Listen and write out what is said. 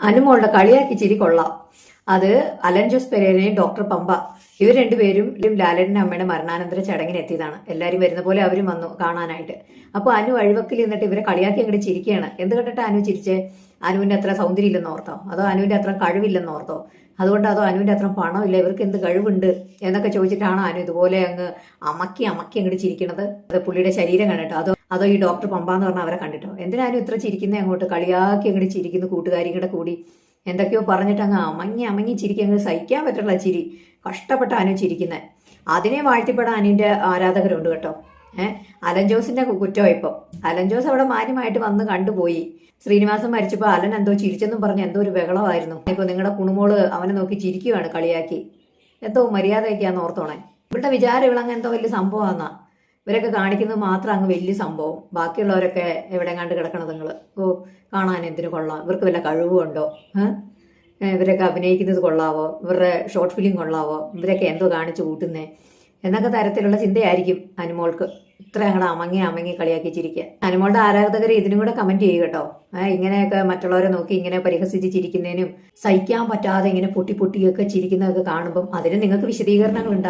അനുമോളുടെ കളിയാക്കി ചിരി കൊള്ളാം. അത് അലൻ ജോസ് പെരേരയും ഡോക്ടർ പമ്പ. ഇവർ രണ്ടുപേരും ലാലന്റെ അമ്മയുടെ മരണാനന്തര ചടങ്ങിന് എത്തിയതാണ് എല്ലാവരും വരുന്ന പോലെ അവരും വന്നു കാണാനായിട്ട്. അപ്പോൾ അനു അഴിവക്കിൽ നിന്നിട്ട് ഇവരെ കളിയാക്കി അങ്ങോട്ട് ചിരിക്കുകയാണ്. എന്ത് കണ്ടിട്ട് അനു ചിരിച്ചേ? അനുവിന്റെ അത്ര സൗന്ദര്യം ഇല്ലെന്ന് ഓർത്തോ? അതോ അനുവിന്റെ അത്ര കഴിവില്ലെന്ന് ഓർത്തോ? അതുകൊണ്ട് അതോ അനുവിന്റെ അത്ര പണമില്ല? ഇവർക്ക് എന്ത് കഴിവുണ്ട്? എന്നൊക്കെ ചോദിച്ചിട്ടാണ് അനു ഇതുപോലെ അങ്ങ് അമക്കി അമക്കി അങ്ങോട്ട് ചിരിക്കണത്? അത് പുള്ളിയുടെ ശരീരം കണ്ടിട്ടോ? അതോ അതോ ഈ ഡോക്ടർ പമ്പ എന്ന് പറഞ്ഞ അവരെ കണ്ടിട്ടോ? എന്തിനാനും ഇത്ര ചിരിക്കുന്നേ അങ്ങോട്ട്? കളിയാക്കി അങ്ങോട്ട് ചിരിക്കുന്ന കൂട്ടുകാരികളുടെ കൂടി എന്തൊക്കെയോ പറഞ്ഞിട്ട് അങ്ങ് അമങ്ങി അമങ്ങി ചിരിക്കുക സഹിക്കാൻ പറ്റുള്ള ചിരി. കഷ്ടപ്പെട്ട അനു ചിരിക്കുന്നത് അതിനെ വാഴ്ത്തിപ്പെടാൻ അനുവിന്റെ ആരാധകരുണ്ട് കേട്ടോ. ഏഹ് അലൻ ജോസിന്റെ കുറ്റം ഇപ്പം. അലൻ ജോസ് അവിടെ മാന്യമായിട്ട് വന്ന് കണ്ടുപോയി. ശ്രീനിവാസൻ മരിച്ചപ്പോൾ അലൻ എന്തോ ചിരിച്ചെന്നും പറഞ്ഞ് എന്തോ ഒരു ബഹളമായിരുന്നു. ഇപ്പൊ നിങ്ങളുടെ കുണുമോൾ അവനെ നോക്കി ചിരിക്കുകയാണ് കളിയാക്കി. എന്തോ മര്യാദയൊക്കെയാന്ന് ഓർത്തോണേ. ഇവരുടെ വിചാരം ഇവളങ്ങ് എന്തോ വലിയ സംഭവമാന്നാ ഇവരൊക്കെ കാണിക്കുന്നത് മാത്രം അങ്ങ് വലിയ സംഭവം. ബാക്കിയുള്ളവരൊക്കെ എവിടെ കണ്ട് കിടക്കണത് നിങ്ങൾ ഓ കാണാൻ എന്തിനു കൊള്ളാം? ഇവർക്ക് വല്ല കഴിവുണ്ടോ? ഇവരൊക്കെ അഭിനയിക്കുന്നത് കൊള്ളാവോ? ഇവരുടെ ഷോർട്ട് ഫിലിം കൊള്ളാവോ? ഇവരൊക്കെ എന്തോ കാണിച്ചു കൂട്ടുന്നേ? എന്നൊക്കെ തരത്തിലുള്ള ചിന്തയായിരിക്കും അനുമോൾക്ക്. ഇത്ര ഞങ്ങളുടെ അമങ്ങി അമങ്ങി കളിയാക്കി ചിരിക്കുക അനുമോളുടെ ആരാധകർ ഇതിനും കൂടെ കമന്റ് ചെയ്യുക കേട്ടോ. ഇങ്ങനെയൊക്കെ മറ്റുള്ളവരെ നോക്കി ഇങ്ങനെ പരിഹസിച്ച് ചിരിക്കുന്നതിനും സഹിക്കാൻ പറ്റാതെ ഇങ്ങനെ പൊട്ടി പൊട്ടിയൊക്കെ ചിരിക്കുന്നതൊക്കെ കാണുമ്പം അതിന് നിങ്ങൾക്ക് വിശദീകരണങ്ങൾ ഉണ്ടാവും